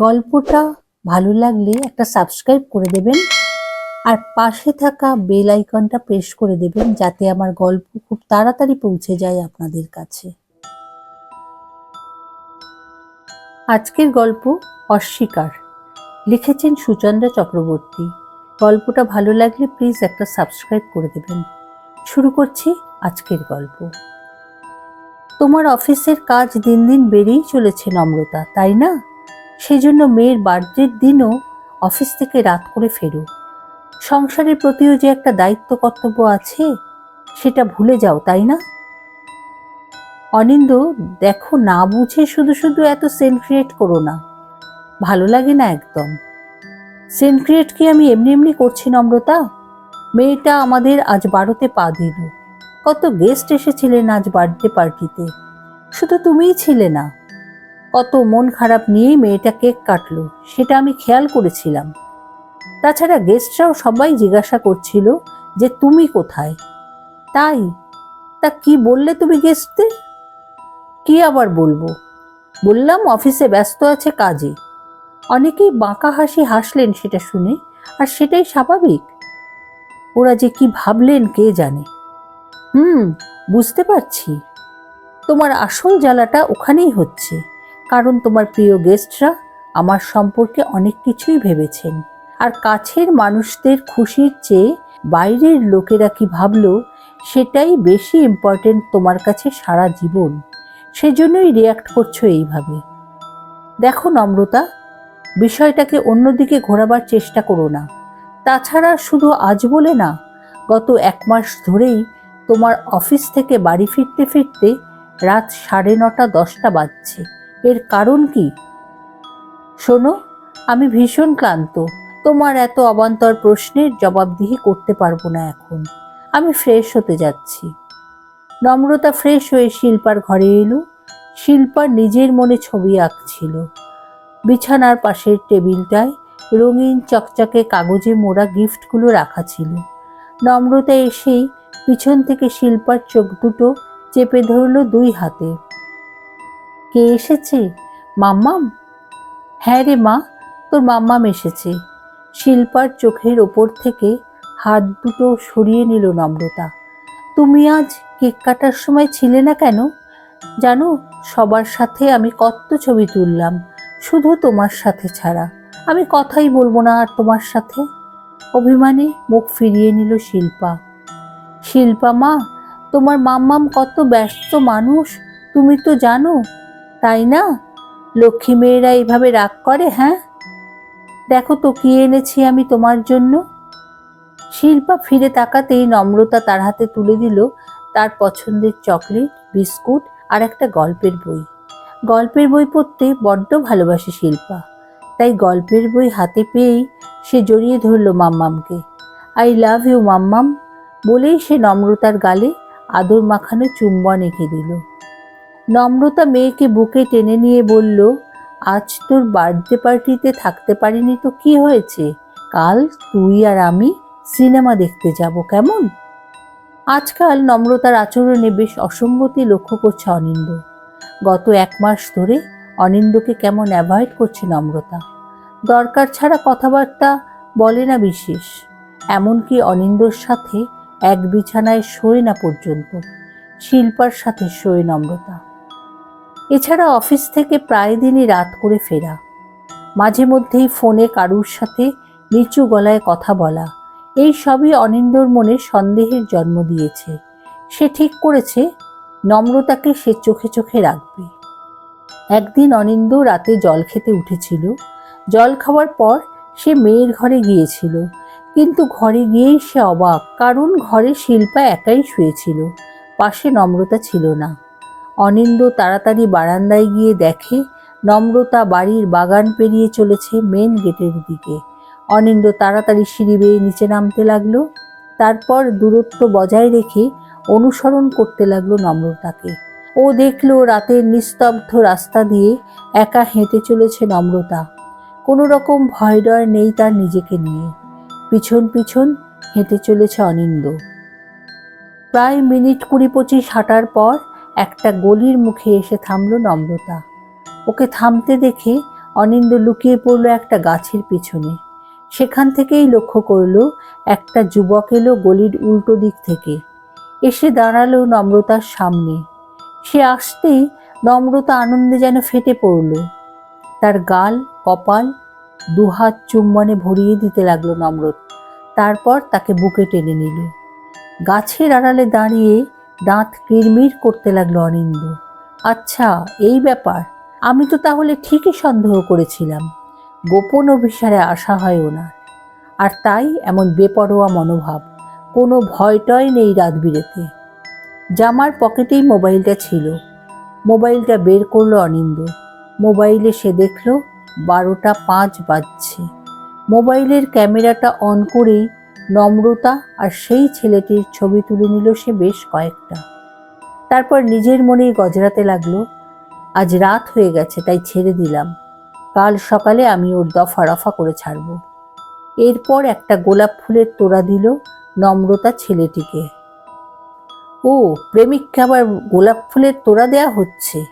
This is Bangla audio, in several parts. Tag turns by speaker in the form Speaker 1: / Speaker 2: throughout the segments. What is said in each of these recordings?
Speaker 1: গল্পটা ভালো লাগলে একটা সাবস্ক্রাইব করে দেবেন। আর পাশে থাকা বেল আইকনটা প্রেস করে দেবেন যাতে আমার গল্প খুব তাড়াতাড়ি পৌঁছে যায় আপনাদের কাছে। আজকের গল্প অস্বীকার। লিখেছেন সুচন্দ্রা চক্রবর্তী। গল্পটা ভালো লাগলে প্লিজ একটা সাবস্ক্রাইব করে দেবেন। শুরু করছি আজকের গল্প। তোমার অফিসের কাজ দিন দিন বেড়েই চলেছে নম্রতা, তাই না? সেজন্য মেয়ের বার্থডের দিনও অফিস থেকে রাত করে ফেরো। সংসারের প্রতিও যে একটা দায়িত্ব কর্তব্য আছে, সেটা ভুলে যাও, তাই না? অনিন্দ, দেখো না বুঝে শুধু শুধু এত সেন ক্রিয়েট করো না। ভালো লাগে না একদম। সেন ক্রিয়েট কি আমি এমনি এমনি করছি নম্রতা? মেয়েটা আমাদের আজ বারোতে পা দিল। কত গেস্ট এসেছিলেন আজ বার্থডে পার্টিতে। শুধু তুমিই ছিলে না। কত মন খারাপ নিয়েই মেয়েটা কেক কাটলো, সেটা আমি খেয়াল করেছিলাম। তাছাড়া গেস্টরাও সবাই জিজ্ঞাসা করছিল যে, তুমি কোথায়? তাই? তা কি বললে তুমি গেস্টদের কি আবার বলব? বললাম অফিসে ব্যস্ত আছে কাজে। অনেকেই বাঁকা হাসি হাসলেন সেটা শুনে, আর সেটাই স্বাভাবিক? ওরা যে কি ভাবলেন কে জানে? হুম, বুঝতে পারছি। তোমার আসল জ্বালাটা ওখানেই হচ্ছে। কারণ তোমার প্রিয় গেস্টরা আমার সম্পর্কে অনেক কিছুই ভেবেছেন। আর কাছের মানুষদের খুশির চেয়ে বাইরের লোকেরা কি ভাবলো, সেটাই বেশি ইম্পর্টেন্ট তোমার কাছে সারা জীবন। সেজন্যই রিয়াক্ট করছ এইভাবে। দেখো নম্রতা, বিষয়টাকে অন্যদিকে ঘোরাবার চেষ্টা করো না। তাছাড়া শুধু আজ বলে না, গত এক মাস ধরেই তোমার অফিস থেকে বাড়ি ফিরতে ফিরতে রাত সাড়ে নটা দশটা বাজছে। এর কারণ কি? শোনো, আমি ভীষণ ক্লান্ত। তোমার এত অবান্তর প্রশ্নের জবাবদিহি করতে পারব না এখন। আমি ফ্রেশ হতে যাচ্ছি। নম্রতা ফ্রেশ হয়ে শিল্পার ঘরে এলো। শিল্পার নিজের মনে ছবি আঁকছিল। বিছানার পাশের টেবিলটায় রঙিন চকচকে কাগজে মোড়া গিফটগুলো রাখা ছিল। নম্রতা এসেই পিছন থেকে শিল্পার চোখ দুটো চেপে ধরলো দুই হাতে। কে এসেছে? মাম্মাম? হ্যাঁ রে মা, তোর মাম্মাম এসেছে। শিল্পার চোখের ওপর থেকে হাত দুটো সরিয়ে নিল নম্রতা। তুমি আজ কেক কাটার সময় ছিলে না কেন? জানো, সবার সাথে আমি কত ছবি তুললাম, শুধু তোমার সাথে ছাড়া। আমি কথাই বলব না আর তোমার সাথে। অভিমানে মুখ ফিরিয়ে নিল শিল্পা। শিল্পা মা, তোমার মাম্মাম কত ব্যস্ত মানুষ, তুমি তো জানো তাই না? লক্ষ্মী মেয়েরা এইভাবে রাগ করে হ্যাঁ? দেখো তো কি এনেছি আমি তোমার জন্য। শিল্পা ফিরে তাকাতেই নম্রতা তার হাতে তুলে দিল তার পছন্দের চকলেট, বিস্কুট আর একটা গল্পের বই। গল্পের বই পড়তে বড্ড ভালোবাসে শিল্পা। তাই গল্পের বই হাতে পেয়েই সে জড়িয়ে ধরল মাম্মামকে। আই লাভ ইউ মাম্মাম বলেই সে নম্রতার গালে আদর মাখানো চুম্বন এঁকে দিল। নম্রতা মেয়েকে বুকে টেনে নিয়ে বলল, আজ তোর বার্থডে পার্টিতে থাকতে পারিনি তো কি হয়েছে? কাল তুই আর আমি সিনেমা দেখতে যাব, কেমন? আজকাল নম্রতার আচরণে বেশ অসঙ্গতি লক্ষ্য করছে অনিন্দ। গত এক মাস ধরে অনিন্দকে কেমন অ্যাভয়েড করছে নম্রতা। দরকার ছাড়া কথাবার্তা বলে না বিশেষ। এমনকি অনিন্দর সাথে এক বিছানায় শোয় না পর্যন্ত। শিল্পার সাথে শোয় নম্রতা। এছাড়া অফিস থেকে প্রায় দিনই রাত করে ফেরা। মাঝে মধ্যেই ফোনে কারুর সাথে নিচু গলায় কথা বলা। এই সবই অনিন্দর মনে সন্দেহের জন্ম দিয়েছে। সে ঠিক করেছে, নম্রতাকে সে চোখে চোখে রাখবে। একদিন অনিন্দ রাতে জল খেতে উঠেছিল। জল খাওয়ার পর সে মেয়ের ঘরে গিয়েছিল। কিন্তু ঘরে গিয়েই সে অবাক, কারণ ঘরে শিল্পা একাই শুয়েছিল। পাশে নম্রতা ছিল না। অনিন্দ তাড়াতাড়ি বারান্দায় গিয়ে দেখে, নম্রতা বাড়ির বাগান পেরিয়ে চলেছে মেন গেটের দিকে। অনিন্দ তাড়াতাড়ি সিঁড়ি বেয়ে নিচে নামতে লাগল, তারপর দূরত্ব বজায় রেখে অনুসরণ করতে লাগল নম্রতাকে। ও দেখল রাতের নিস্তব্ধ রাস্তা দিয়ে একা হেঁটে চলেছে নম্রতা। কোনো রকম ভয় ডর নেই তার নিজেকে নিয়ে। পিছন পিছন হেঁটে চলেছে অনিন্দ প্রায় মিনিট কুড়ি পঁচিশ হাঁটার পর একটা গলির মুখে এসে থামলো নম্রতা। ওকে থামতে দেখে অনিন্দ লুকিয়ে পড়ল একটা গাছের পিছনে। সেখান থেকেই লক্ষ্য করল একটা যুবক এলো গলির উল্টো দিক থেকে। এসে দাঁড়াল নম্রতার সামনে। সে আসতেই নম্রতা আনন্দে যেন ফেটে পড়ল। তার গাল, কপাল দুহাত চুম্বনে ভরিয়ে দিতে লাগল নম্রত। তারপর তাকে বুকে টেনে নিল। গাছের আড়ালে দাঁড়িয়ে দাঁত কিরমির করতে লাগল অনিন্দ আচ্ছা এই ব্যাপার। আমি তো তাহলে ঠিকই সন্দেহ করেছিলাম। গোপন অভিসারে আসা হয় ওনার। আর তাই এমন বেপরোয়া মনোভাব। কোনো ভয়টয় নেই রাত বিরেতে জামার পকেটেই মোবাইলটা ছিল। মোবাইলটা বের করল অনিন্দ মোবাইলে সে দেখল বারোটা পাঁচ বাজছে। মোবাইলের ক্যামেরাটা অন করেই নম্রতা আর সেই ছেলেটির ছবি তুলে নিল সে বেশ কয়েকটা। তারপর নিজের মনেই গজরাতে লাগল, আজ রাত হয়ে গেছে, তাই ছেড়ে দিলাম। কাল সকালে আমি ওর দফা রফা করে ছাড়ব। এরপর একটা গোলাপ ফুলের তোড়া দিল নম্রতা ছেলেটিকে। ও, প্রেমিককে আবার গোলাপ ফুলের তোড়া দেয়া হচ্ছে?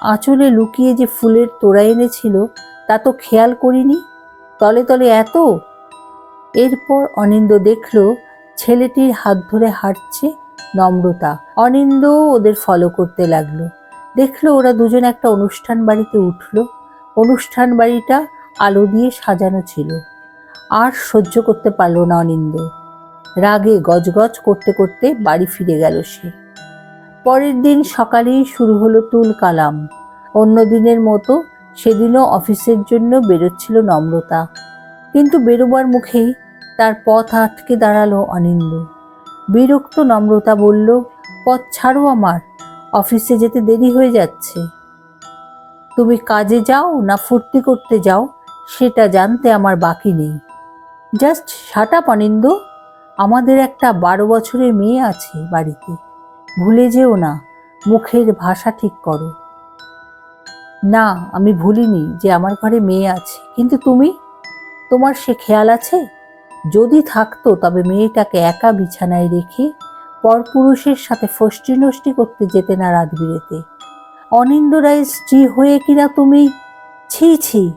Speaker 1: আঁচলে লুকিয়ে যে ফুলের তোড়া এনেছিল, তা তো খেয়াল করিনি? তলে তলে এত? এরপর অনিন্দ দেখল ছেলেটির হাত ধরে হাঁটছে নম্রতা। অনিন্দ ওদের ফলো করতে লাগল। দেখল ওরা দুজন একটা অনুষ্ঠান বাড়িতে উঠল। অনুষ্ঠান বাড়িটা আলো দিয়ে সাজানো ছিল। আর সহ্য করতে পারল না অনিন্দ। রাগে গজগজ করতে করতে বাড়ি ফিরে গেল সে। পরের দিন সকালেই শুরু হলো তুল কালাম। অন্য দিনের মতো সেদিনও অফিসের জন্য বেরোচ্ছিল নম্রতা। কিন্তু বেরোবার মুখেই তার পথ আটকে দাঁড়াল অনিন্দ বিরক্ত নম্রতা বলল, পথ ছাড়ো আমার, অফিসে যেতে দেরি হয়ে যাচ্ছে। তুমি কাজে যাও না ফুর্তি করতে যাও, সেটা জানতে আমার বাকি নেই। জাস্ট সাটা অনিন্দ আমাদের একটা বারো বছরের মেয়ে আছে বাড়িতে। ভুলে যেও না, মুখের ভাষা ঠিক করো। না, আমি ভুলিনি যে আমার ঘরে মেয়ে আছে, কিন্তু তুমি? তোমার সে খেয়াল আছে? যদি থাকতো, তবে মেয়েটাকে একা বিছানায় রেখে পরপুরুষের সাথে ফষ্টি নষ্টি করতে যেতে না রাত বিরেতে অনিন্দ রায়ের স্ত্রী হয়ে কিনা তুমি? ছি ছি।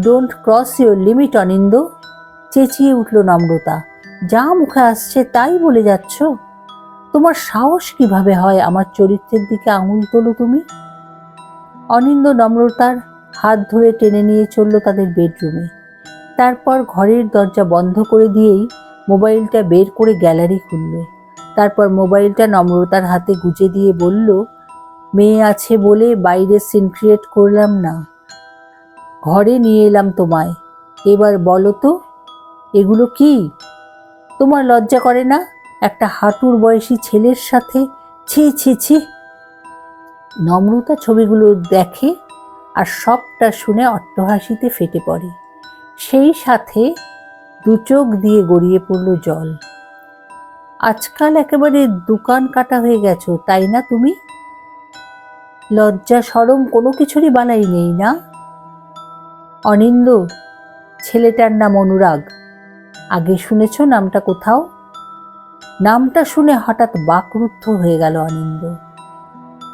Speaker 1: Don't cross your limit Anindo. চেঁচিয়ে উঠল নম্রতা। যা মুখে আসছে তাই বলে যাচ্ছ? তোমার সাহস কীভাবে হয় আমার চরিত্রের দিকে আঙুল তোলো তুমি? অনিন্দ নম্রতার হাত ধরে টেনে নিয়ে চলল তাদের বেডরুমে। তারপর ঘরের দরজা বন্ধ করে দিয়েই মোবাইলটা বের করে গ্যালারি খুলল। তারপর মোবাইলটা নম্রতার হাতে গুজে দিয়ে বলল, মেয়ে আছে বলে বাইরে সিন ক্রিয়েট করলাম না। ঘরে নিয়ে এলাম তোমায়। এবার বলো তো, এগুলো কি? তোমার লজ্জা করে না? একটা হাঁটুর বয়সী ছেলের সাথে ছি ছি ছি। নম্রতা ছবিগুলো দেখে আর সবটা শুনে অট্টহাসিতে ফেটে পড়ে। সেই সাথে দু চোখ দিয়ে গড়িয়ে পড়ল জল। আজকাল একেবারে দোকান কাটা হয়ে গেছো, তাই না তুমি? লজ্জা সরম কোনো কিছুরই বালাই নেই না? অনিন্দ, ছেলেটার নাম অনুরাগ। আগে শুনেছ নামটা কোথাও? নামটা শুনে হঠাৎ বাকরুদ্ধ হয়ে গেল অনিন্দ।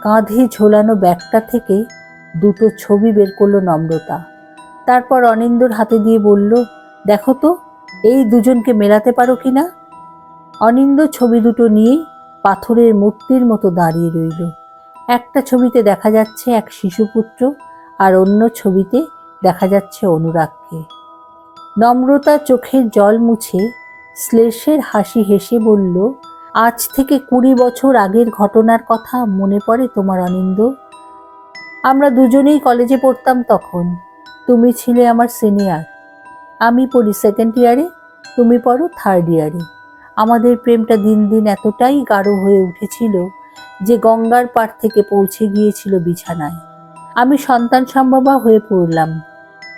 Speaker 1: কাঁধে ঝোলানো ব্যাগটা থেকে দুটো ছবি বের করল নম্রতা। তারপর অনিন্দর হাতে দিয়ে বলল, দেখো তো, এই দুজনকে মেলাতে পারো কি না? অনিন্দ ছবি দুটো নিয়ে পাথরের মূর্তির মতো দাঁড়িয়ে রইল। একটা ছবিতে দেখা যাচ্ছে এক শিশুপুত্র আর অন্য ছবিতে দেখা যাচ্ছে অনুরাগকে। নম্রতা চোখের জল মুছে শ্লেষের হাসি হেসে বলল, আজ থেকে কুড়ি বছর আগের ঘটনার কথা মনে পড়ে তোমার অনিন্দ? আমরা দুজনেই কলেজে পড়তাম তখন। তুমি ছিলে আমার সিনিয়র আমি পড়ি সেকেন্ড ইয়ারে তুমি পড়ো থার্ড ইয়ারে আমাদের প্রেমটা দিন দিন এতটাই গাঢ় হয়ে উঠেছিল যে গঙ্গার পাড় থেকে পৌঁছে গিয়েছিল বিছানায়। আমি সন্তান সম্ভবা হয়ে পড়লাম।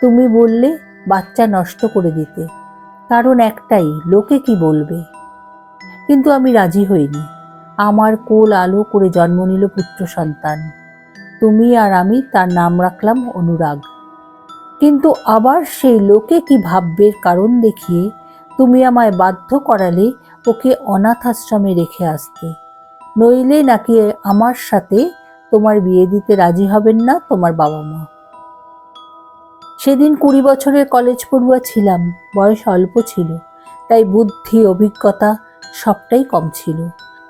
Speaker 1: তুমি বললে, বাচ্চা নষ্ট করে দিতে। কারণ একটাই, লোকে কি বলবে? কিন্তু আমি রাজি হইনি। আমার কোল আলো করে জন্ম নিল পুত্র সন্তান। তুমি আর আমি তার নাম রাখলাম অনুরাগ। কিন্তু আবার সেই লোকে কি ভাববের কারণ দেখিয়ে তুমি আমায় বাধ্য করালে ওকে অনাথ আশ্রমে রেখে আসতে। নইলে নাকি আমার সাথে তোমার বিয়ে দিতে রাজি হবেন না তোমার বাবা মা সেদিন কুড়ি বছরের কলেজ পড়ুয়া ছিলাম, বয়স অল্প ছিল, তাই বুদ্ধি, অভিজ্ঞতা সবটাই কম ছিল।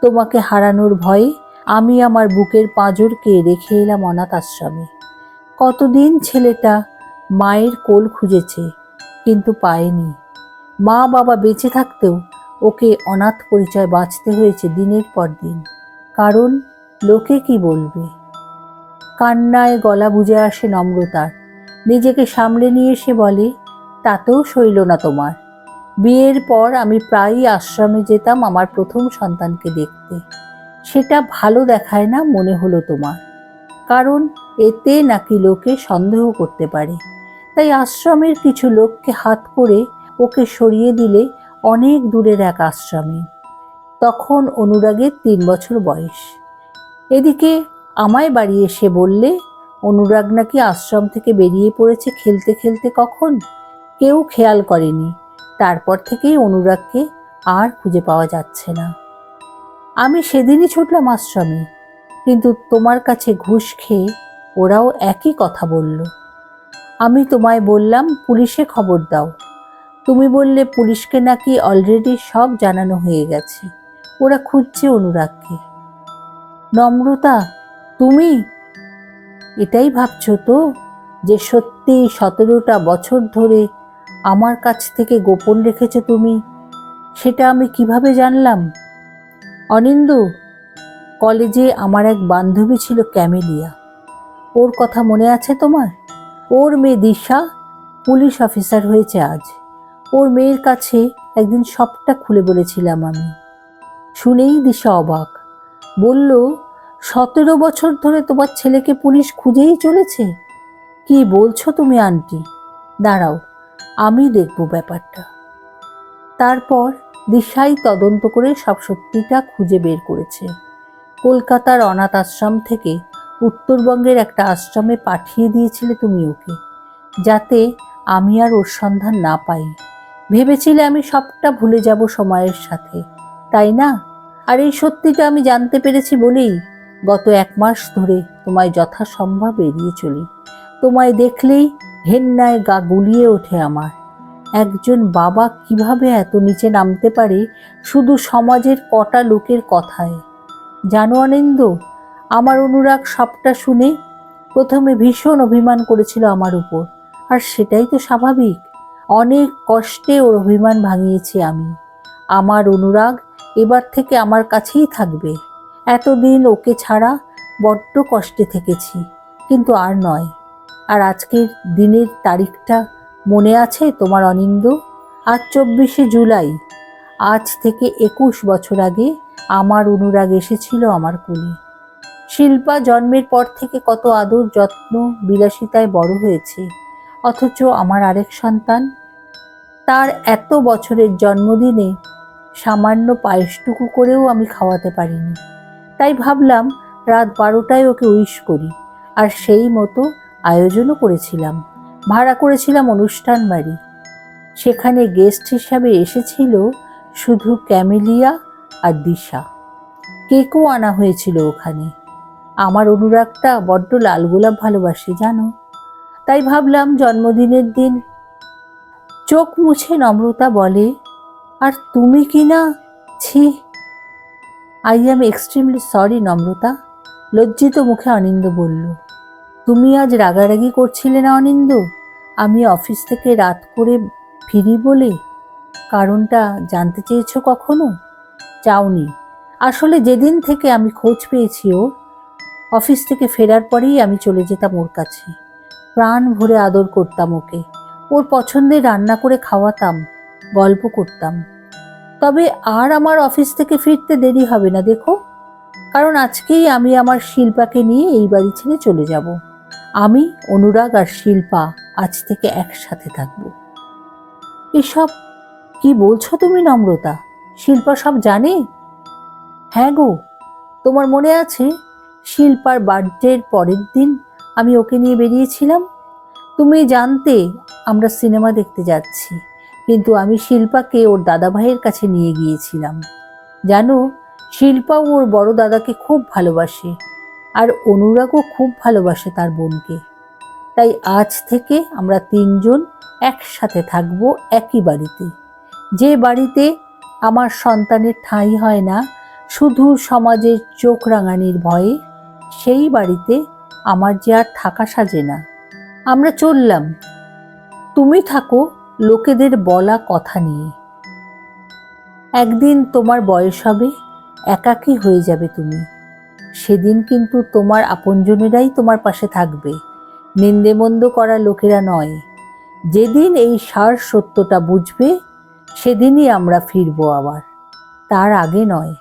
Speaker 1: তোমাকে হারানোর ভয়ে আমি আমার বুকের পাঁজরকে রেখে এলাম অনাথ আশ্রমে। কতদিন ছেলেটা মায়ের কোল খুঁজেছে, কিন্তু পায়নি। মা বাবা বেঁচে থাকতেও ওকে অনাথ পরিচয় বাঁচতে হয়েছে দিনের পর দিন। কারণ লোকে কি বলবে? কান্নায় গলা বুঝে আসে নম্রতার। নিজেকে সামলে নিয়ে এসে বলে, তাতেও সইল না তোমার। বিয়ের পর আমি প্রায়ই আশ্রমে যেতাম আমার প্রথম সন্তানকে দেখতে। সেটা ভালো দেখায় না মনে হলো তোমার। কারণ এতে নাকি লোকে সন্দেহ করতে পারে। তাই আশ্রমের কিছু লোককে হাত করে ওকে সরিয়ে দিলে অনেক দূরের এক আশ্রমে। তখন অনুরাগের তিন বছর বয়স। এদিকে আমায় বাড়ি এসে বললে, অনুরাগ নাকি আশ্রম থেকে বেরিয়ে পড়েছে খেলতে খেলতে কখন? কেউ খেয়াল করেনি। তারপর থেকেই অনুরাগকে আর খুঁজে পাওয়া যাচ্ছে না। আমি সেদিনই ছুটলাম আশ্রমে, কিন্তু তোমার কাছে ঘুষ খেয়ে ওরাও একই কথা বলল। আমি তোমায় বললাম, পুলিশে খবর দাও। তুমি বললে, পুলিশকে নাকি অলরেডি সব জানানো হয়ে গেছে। ওরা খুঁজছে অনুরাগকে। নম্রতা, তুমি? এটাই ভাবছ তো যে সত্যি সতেরোটা বছর ধরে আমার কাছ থেকে গোপন রেখেছো তুমি? সেটা আমি কীভাবে জানলাম? অনিন্দু, কলেজে আমার এক বান্ধবী ছিল ক্যামেলিয়া। ওর কথা মনে আছে তোমার? ওর মেয়ে দিশা পুলিশ অফিসার হয়েছে আজ। ওর মেয়ের কাছে একদিন সবটা খুলে বলেছিলাম আমি। শুনেই দিশা অবাক। বলল, সতেরো বছর ধরে তোমার ছেলেকে পুলিশ খুঁজেই চলেছে? কি বলছো তুমি, আন্টি? দাঁড়াও, আমি দেখব ব্যাপারটা। তারপর দিশাই তদন্ত করে সব সত্যিটা খুঁজে বের করেছে। কলকাতার অনাথ আশ্রম থেকে উত্তরবঙ্গের একটা আশ্রমে পাঠিয়ে দিয়েছিলে তুমি ওকে, যাতে আমি আর ওর সন্ধান না পাই। ভেবেছিলে আমি সবটা ভুলে যাব সময়ের সাথে, তাই না? আর এই সত্যিটা আমি জানতে পেরেছি বলেই গত এক মাস ধরে তোমায় যথাসম্ভব এড়িয়ে চলি। তোমায় দেখলেই ঘেন্নায় গা গুলিয়ে ওঠে আমার। একজন বাবা কীভাবে এত নিচে নামতে পারে শুধু সমাজের কটা লোকের কথায়? জানো অনিন্দ আমার অনুরাগ সবটা শুনে প্রথমে ভীষণ অভিমান করেছিল আমার উপর, আর সেটাই তো স্বাভাবিক। অনেক কষ্টে ওর অভিমান ভাঙিয়েছি আমি। আমার অনুরাগ এবার থেকে আমার কাছেই থাকবে। এতদিন ওকে ছাড়া বড্ড কষ্টে থেকেছি, কিন্তু আর নয়। আর আজকের দিনের তারিখটা মনে আছে তোমার অনিন্দ? আজ চব্বিশে জুলাই। আজ থেকে একুশ বছর আগে আমার অনুরাগ এসেছিল আমার কুলি। শিল্পা জন্মের পর থেকে কত আদর, যত্ন, বিলাসিতায় বড় হয়েছে। অথচ আমার আরেক সন্তান। তার এত বছরের জন্মদিনে সামান্য পায়েসটুকু করেও আমি খাওয়াতে পারিনি। তাই ভাবলাম রাত বারোটায় ওকে উইশ করি। আর সেই মতো আয়োজনও করেছিলাম। ভাড়া করেছিলাম অনুষ্ঠান বাড়ি। সেখানে গেস্ট হিসাবে এসেছিল শুধু ক্যামেলিয়া আর দিশা। কেকও আনা হয়েছিল ওখানে। আমার অনুরাগটা বড্ড লাল গোলাপ ভালোবাসি, জানো? তাই ভাবলাম জন্মদিনের দিন চোখ মুছে নম্রতা বলে, আর তুমি কি না? ছি। আই এম এক্সট্রিমলি সরি নম্রতা। লজ্জিত মুখে অনিন্দ বলল তুমি আজ রাগারাগি করছিলে না অনিন্দ? আমি অফিস থেকে রাত করে ফিরি বলে কারণটা জানতে চেয়েছো কখনো? চাওনি। আসলে যেদিন থেকে আমি খোঁজ পেয়েছি ওর, অফিস থেকে ফেরার পরেই আমি চলে যেতাম ওর কাছে। প্রাণ ভরে আদর করতাম ওকে। ওর পছন্দের রান্না করে খাওয়াতাম, গল্প করতাম। তবে আর আমার অফিস থেকে ফিরতে দেরি হবে না, দেখো। কারণ আজকেই আমি আমার শিল্পাকে নিয়ে এই বাড়ি ছেড়ে চলে যাব। আমি, অনুরাগ আর শিল্পা আজ থেকে একসাথে থাকব। এসব কি বলছো তুমি নম্রতা? শিল্পা সব জানে? হ্যাঁ গো, তোমার মনে আছে শিল্পার বার্থডের পরের দিন আমি ওকে নিয়ে বেরিয়েছিলাম? তুমি জানতে আমরা সিনেমা দেখতে যাচ্ছি, কিন্তু আমি শিল্পাকে ওর দাদা ভাইয়ের কাছে নিয়ে গিয়েছিলাম। জানো শিল্পাও ওর বড় দাদাকে খুব ভালোবাসে। আর অনুরাগও খুব ভালোবাসে তার বোনকে। তাই আজ থেকে আমরা তিনজন একসাথে থাকব একই বাড়িতে। যে বাড়িতে আমার সন্তানের ঠাঁই হয় না, শুধু সমাজের চোখ রাঙানির ভয়ে, সেই বাড়িতে আমার যে আর থাকা সাজে না। আমরা চললাম। তুমি থাকো লোকেদের বলা কথা নিয়ে। একদিন তোমার বয়স হবে, একাকী হয়ে যাবে তুমি। সেদিন কিন্তু তোমার আপনজনেরাই তোমার পাশে থাকবে। নিন্দেমন্দ করা লোকেরা নয়। যেদিন এই সার সত্যটা বুঝবে, সেদিনই আমরা ফিরবো আবার। তার আগে নয়।